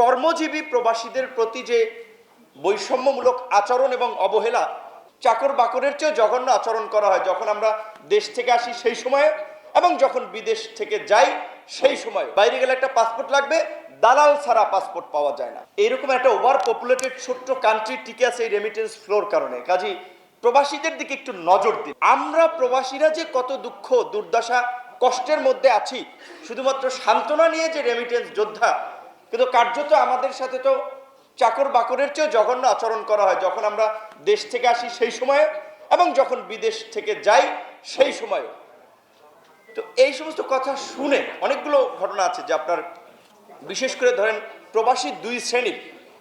কর্মজীবী প্রবাসীদের প্রতি যে বৈষম্যমূলক আচরণ এবং অবহেলা, চাকর বাকরের চেয়ে জঘন্য আচরণ করা হয় যখন আমরা দেশ থেকে আসি সেই সময়ে এবং যখন বিদেশ থেকে যাই সেই সময়। বাইরে গেলে একটা পাসপোর্ট লাগবে, দালাল ছাড়া পাসপোর্ট পাওয়া যায় না। এরকম একটা ওভার পপুলেটেড ছোট্ট কান্ট্রি টিকে আছে এই রেমিটেন্স ফ্লোর কারণে। কাজী প্রবাসীদের দিকে একটু নজর দিন। আমরা প্রবাসীরা যে কত দুঃখ, দুর্দশা, কষ্টের মধ্যে আছি, শুধুমাত্র সান্ত্বনা নিয়ে যে রেমিটেন্স যোদ্ধা কিন্তু কার্যত আমাদের সাথে তো চাকর বাকরের চেয়ে জঘন্য আচরণ করা হয়। যখন আমরা দেশ থেকে আসি সেই সময়ে এবং যখন বিদেশ থেকে যাই সেই সময়ে। তো এই সমস্ত কথা শুনে অনেকগুলো ঘটনা আছে যে আপনার বিশেষ করে ধরেন প্রবাসী দুই শ্রেণির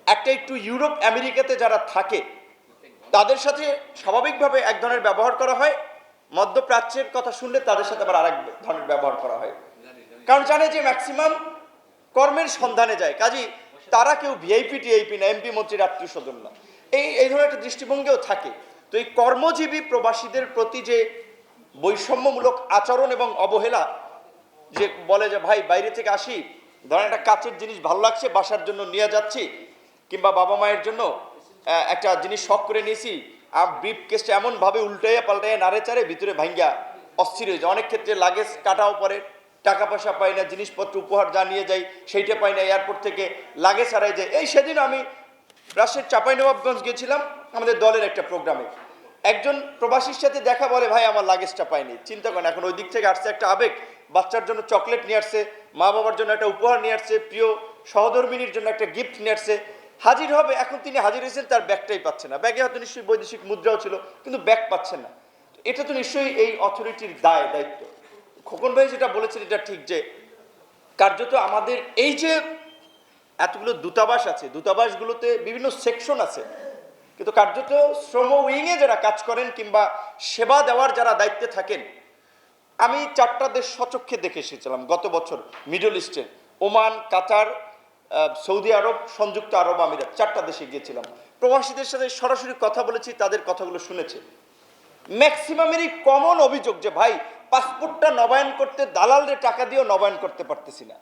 একটা একটু ইউরোপ, আমেরিকাতে যারা থাকে, তাদের সাথে স্বাভাবিকভাবে এক ধরনের ব্যবহার করা হয়। মধ্যপ্রাচ্যের কথা শুনলে তাদের সাথে আবার আরেক ধরনের ব্যবহার করা হয়। কারণ জানে যে ম্যাক্সিমাম কর্মের সন্ধানে যায়। কাজী, তারা কেউ ভিআইপি টিআইপি না এমপি মন্ত্রীর আত্মীয় স্বজন না। এই এই ধরনের একটা দৃষ্টিভঙ্গিও থাকে। তো এই কর্মজীবী প্রবাসীদের প্রতি যে বৈষম্যমূলক আচরণ এবং অবহেলা, যে বলে যে, ভাই, বাইরে থেকে আসি, ধরেন একটা কাচের জিনিস ভালো লাগছে, বাসার জন্য নিয়ে যাচ্ছি, কিংবা বাবা মায়ের জন্য একটা জিনিস শখ করে নিয়েছি আর ব্রিফ কেসটা এমনভাবে উল্টাইয়া পাল্টাইয়া নাড়ে চারে ভিতরে ভাঙ্গা অস্থির হয়ে যায়। অনেক ক্ষেত্রে লাগেজ কাটাও পরে টাকা পয়সা পাই না, জিনিসপত্র উপহার যা নিয়ে যাই সেইটা পাই না এয়ারপোর্ট থেকে লাগেজ হারাই যায়। এই সেদিন আমি রাজশাহীর চাঁপাইনবাবগঞ্জ গেছিলাম, আমাদের দলের একটা প্রোগ্রামে একজন প্রবাসীর সাথে দেখা বলে, ভাই, আমার লাগেজটা পাইনি। চিন্তা করেন, এখন ওই দিক থেকে আসছে একটা আবেগ, বাচ্চার জন্য চকলেট নিয়ে আসছে, মা বাবার জন্য একটা উপহার নিয়ে আসছে, প্রিয় সহধর্মিনীর জন্য একটা গিফট নিয়ে আসছে। হাজির হবে, এখন তিনি হাজির হয়েছেন, তার ব্যাগটাই পাচ্ছে না। ব্যাগে হয়তো নিশ্চয়ই বৈদেশিক মুদ্রাও ছিল, কিন্তু ব্যাগ পাচ্ছেন না। এটা তো নিশ্চয়ই এই অথরিটির দায়, দায়িত্ব। খোকন ভাই যেটা বলেছেন এটা ঠিক যে কার্যত আমাদের এই যে এতগুলো দূতাবাস আছে, দূতাবাসগুলোতে বিভিন্ন সেকশন আছে, কিন্তু কার্যত শ্রম উইংয়ে যারা কাজ করেন কিংবা সেবা দেওয়ার যারা দায়িত্বে থাকেন, আমি চারটা দেশ সচক্ষে দেখে এসেছিলাম গত বছর মিডল ইস্টে ওমান, কাতার সৌদি আরব, সংযুক্ত আরব আমিরাত, চারটা দেশে গিয়েছিলাম। প্রবাসীদের সাথে সরাসরি কথা বলেছি, তাদের কথাগুলো শুনেছে। ম্যাক্সিমামেরই কমন অভিযোগ যে, ভাই পাসপোর্টটা নবায়ন করতে দালালদের টাকা দিয়েও নবায়ন করতে পারতেছি না।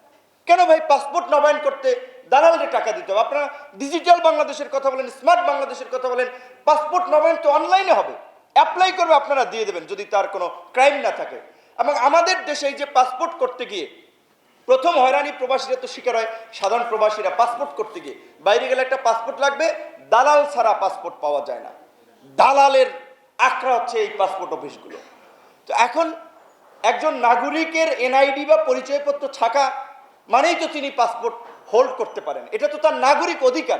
কেন ভাই পাসপোর্ট নবায়ন করতে দালালদের টাকা দিতে হবে? আপনারা ডিজিটাল বাংলাদেশের কথা বলেন, স্মার্ট বাংলাদেশের কথা বলেন, পাসপোর্ট নবায়ন তো অনলাইনে হবে। অ্যাপ্লাই করবে আপনারা দিয়ে দেবেন যদি তার কোনো ক্রাইম না থাকে। এবং আমাদের দেশে এই যে পাসপোর্ট করতে গিয়ে প্রথম হয়রানি প্রবাসীরা তো শিকার হয়, সাধারণ প্রবাসীরা পাসপোর্ট করতে গিয়ে। বাইরে গেলে একটা পাসপোর্ট লাগবে, দালাল ছাড়া পাসপোর্ট পাওয়া যায় না। দালালের আঁকড়া হচ্ছে এই পাসপোর্ট অফিসগুলো। তো এখন একজন নাগরিকের এনআইডি বা পরিচয়পত্র থাকা মানেই তো তিনি পাসপোর্ট হোল্ড করতে পারেন। এটা তো তার নাগরিক অধিকার।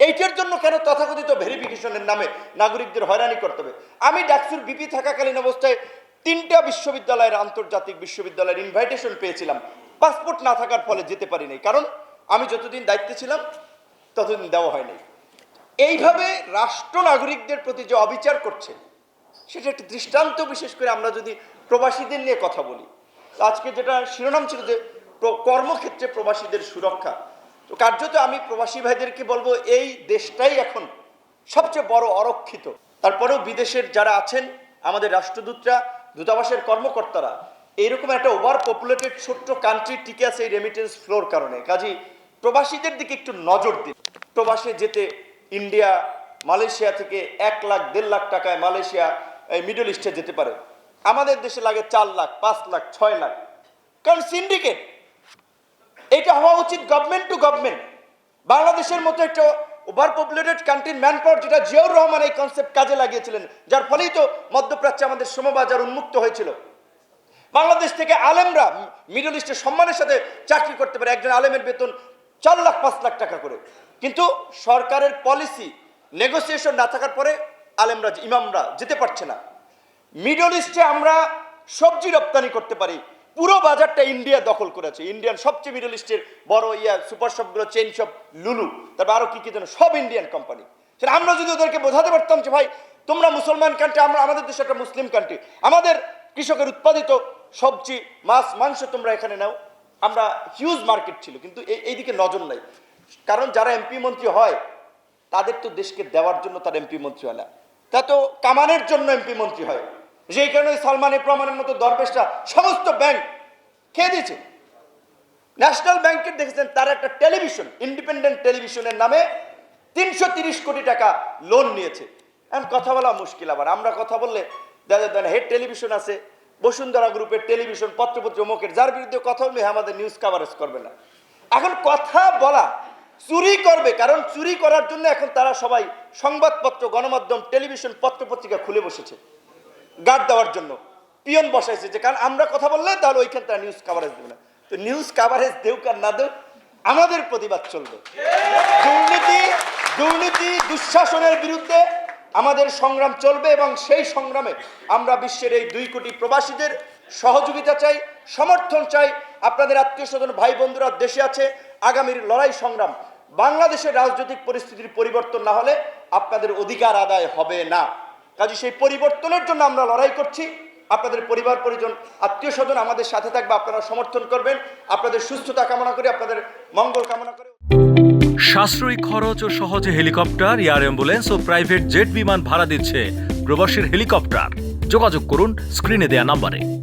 এইটার জন্য কেন তথাকথিত ভেরিফিকেশনের নামে নাগরিকদের হয়রানি করতে হবে? আমি ডাকসুর বিপি থাকাকালীন অবস্থায় তিনটা বিশ্ববিদ্যালয়ের আন্তর্জাতিক বিশ্ববিদ্যালয়ের ইনভাইটেশন পেয়েছিলাম। পাসপোর্ট না থাকার ফলে যেতে পারি নাই কারণ আমি যতদিন দায়িত্বে ছিলাম, ততদিন দেওয়া হয়নি। এইভাবে রাষ্ট্র নাগরিকদের প্রতি যে অবিচার করছে, সেটা একটি দৃষ্টান্ত বিশেষ করে আমরা যদি প্রবাসীদের নিয়ে কথা বলি। আজকে যেটা শিরোনাম ছিল যে কর্মক্ষেত্রে প্রবাসীদের সুরক্ষা। তো কার্যত আমি প্রবাসী ভাইদেরকে বলব, এই দেশটাই এখন সবচেয়ে বড় অরক্ষিত। তারপরেও বিদেশের যারা আছেন, আমাদের রাষ্ট্রদূতরা, দূতাবাসের কর্মকর্তারা, এইরকম একটা ওভার পপুলেটেড ছোট্ট কান্ট্রি টিকে আছে এই রেমিটেন্স ফ্লোর কারণে। কাজী প্রবাসীদের দিকে একটু নজর দিন। প্রবাসে যেতে ইন্ডিয়া, মালয়েশিয়া থেকে এক লাখ, দেড় লাখ টাকায় মালয়েশিয়া মিডল ইস্টে যেতে পারে। আমাদের দেশে লাগে চার লাখ, পাঁচ লাখ, ছয় লাখ। কারণ সিন্ডিকেট এটা হওয়া উচিত গভর্নমেন্ট টু গভর্নমেন্ট বাংলাদেশের মতো একটা ওভার পপুলেটেড কান্ট্রির ম্যান পাওয়ার যেটা জিয়াউর রহমান এই কনসেপ্ট কাজে লাগিয়েছিলেন, যার ফলেই তো মধ্যপ্রাচ্যে আমাদের শ্রমবাজার উন্মুক্ত হয়েছিল। বাংলাদেশ থেকে আলেমরা মিডল ইস্টের সম্মানের সাথে চাকরি করতে পারে, একজন আলেমের বেতন চার লাখ, পাঁচ লাখ টাকা করে। কিন্তু সরকারের পলিসি নেগোসিয়েশন না থাকার পরে আলেমরা, ইমামরা যেতে পারছে না। মিডল ইস্টে আমরা সবজি রপ্তানি করতে পারি। পুরো বাজারটা ইন্ডিয়া দখল করেছে। ইন্ডিয়ান সবচেয়ে মিডল ইস্টের বড় ইয়া সুপার শপগুলো চেইন শপ লুলু তারপর আরও কি কি যেন, সব ইন্ডিয়ান কোম্পানি সেটা আমরা যদি ওদেরকে বোঝাতে পারতাম যে, ভাই, তোমরা মুসলমান কান্ট্রি আমরা, আমাদের দেশ একটা মুসলিম কান্ট্রি আমাদের কৃষকের উৎপাদিত সবজি, মাছ, মাংস তোমরা এখানে নাও। আমরা হিউজ মার্কেট ছিল, কিন্তু এই এইদিকে নজর নাই। কারণ যারা এমপি মন্ত্রী হয়, তাদের তো দেশকে দেওয়ার জন্য তার এমপি মন্ত্রী হয় না তা তো কামানের জন্য এমপি মন্ত্রী হয়। যেই কারণে সালমান প্রমাণের মতো দরবেশরা সমস্ত ব্যাংক খেয়ে দিয়েছে? ন্যাশনাল ব্যাংকের দেখেছেন, তার একটা টেলিভিশন, ইন্ডিপেন্ডেন্ট টেলিভিশনের নামে তিনশো তিরিশ কোটি টাকা লোন নিয়েছে। এখন কথা বলা মুশকিল আবার। আমরা কথা বললে দাদা দেন হেড টেলিভিশন আছে, বসুন্ধরা গ্রুপের টেলিভিশন, পত্রপত্র অমুকের, যার বিরুদ্ধে কথা বললে আমাদের নিউজ কাভারেজ করবে না। এখন কথা বলা চুরি করবে, কারণ চুরি করার জন্য এখন তারা সবাই সংবাদপত্র, গণমাধ্যম, টেলিভিশন, পত্রপত্রিকা খুলে বসেছে। গার্ড দেওয়ার জন্য। পিয়ন বসাইছে যে, কারণ আমরা কথা বললে তাহলে ওইখান তারা নিউজ কাভারেজ দেবে না। তো নিউজ কাভারেজ দেউক আর না দেউক, আমাদের প্রতিবাদ চলবে। দুর্নীতি দুর্নীতি দুঃশাসনের বিরুদ্ধে আমাদের সংগ্রাম চলবে এবং সেই সংগ্রামে আমরা বিশ্বের এই দুই কোটি প্রবাসীদের সহযোগিতা চাই, সমর্থন চাই। আপনাদের আত্মীয় স্বজন, ভাই বন্ধুরা দেশে আছে, আগামীর লড়াই সংগ্রাম। বাংলাদেশের রাজনৈতিক পরিস্থিতির পরিবর্তন না হলে আপনাদের অধিকার আদায় হবে না। কাজে, সেই পরিবর্তনের জন্য আমরা লড়াই করছি। আপনাদের পরিবার, পরিজন, আত্মীয় স্বজন আমাদের সাথে থাকবে, আপনারা সমর্থন করবেন। আপনাদের সুস্থতা কামনা করি, আপনাদের মঙ্গল কামনা করি। সাশ্রয়ী খরচ ও সহজে হেলিকপ্টার, এয়ার অ্যাম্বুলেন্স ও প্রাইভেট জেট বিমান ভাড়া দিচ্ছে প্রবাসীর হেলিকপ্টার। যোগাযোগ করুন স্ক্রিনে দেয়া নাম্বারে।